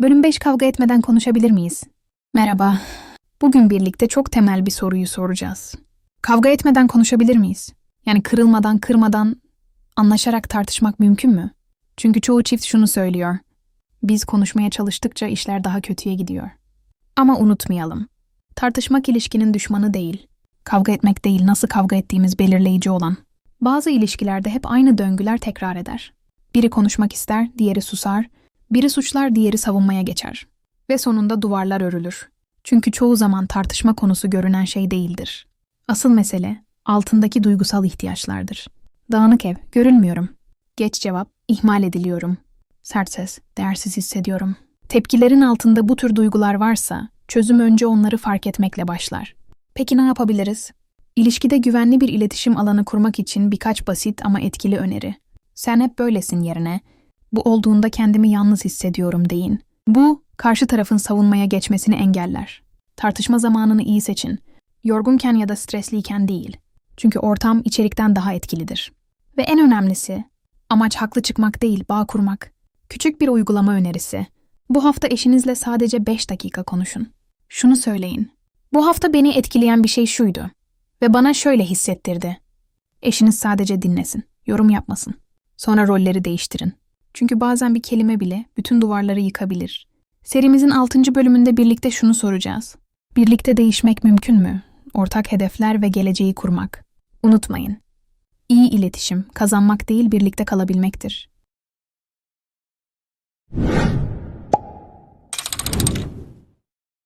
Bölüm 5 kavga etmeden konuşabilir miyiz? Merhaba. Bugün birlikte çok temel bir soruyu soracağız. Kavga etmeden konuşabilir miyiz? Yani kırılmadan, kırmadan, anlaşarak tartışmak mümkün mü? Çünkü çoğu çift şunu söylüyor. Biz konuşmaya çalıştıkça işler daha kötüye gidiyor. Ama unutmayalım. Tartışmak ilişkinin düşmanı değil. Kavga etmek değil, nasıl kavga ettiğimiz belirleyici olan. Bazı ilişkilerde hep aynı döngüler tekrar eder. Biri konuşmak ister, diğeri susar, biri suçlar, diğeri savunmaya geçer. Ve sonunda duvarlar örülür. Çünkü çoğu zaman tartışma konusu görünen şey değildir. Asıl mesele altındaki duygusal ihtiyaçlardır. Dağınık ev, görülmüyorum. Geç cevap, ihmal ediliyorum. Sert ses, değersiz hissediyorum. Tepkilerin altında bu tür duygular varsa, çözüm önce onları fark etmekle başlar. Peki ne yapabiliriz? İlişkide güvenli bir iletişim alanı kurmak için birkaç basit ama etkili öneri. Sen hep böylesin yerine, bu olduğunda kendimi yalnız hissediyorum deyin. Bu, karşı tarafın savunmaya geçmesini engeller. Tartışma zamanını iyi seçin. Yorgunken ya da stresliyken değil. Çünkü ortam içerikten daha etkilidir. Ve en önemlisi, amaç haklı çıkmak değil, bağ kurmak. Küçük bir uygulama önerisi. Bu hafta eşinizle sadece 5 dakika konuşun. Şunu söyleyin. Bu hafta beni etkileyen bir şey şuydu ve bana şöyle hissettirdi. Eşiniz sadece dinlesin, yorum yapmasın. Sonra rolleri değiştirin. Çünkü bazen bir kelime bile bütün duvarları yıkabilir. Serimizin 6. bölümünde birlikte şunu soracağız. Birlikte değişmek mümkün mü? Ortak hedefler ve geleceği kurmak. Unutmayın. İyi iletişim kazanmak değil birlikte kalabilmektir.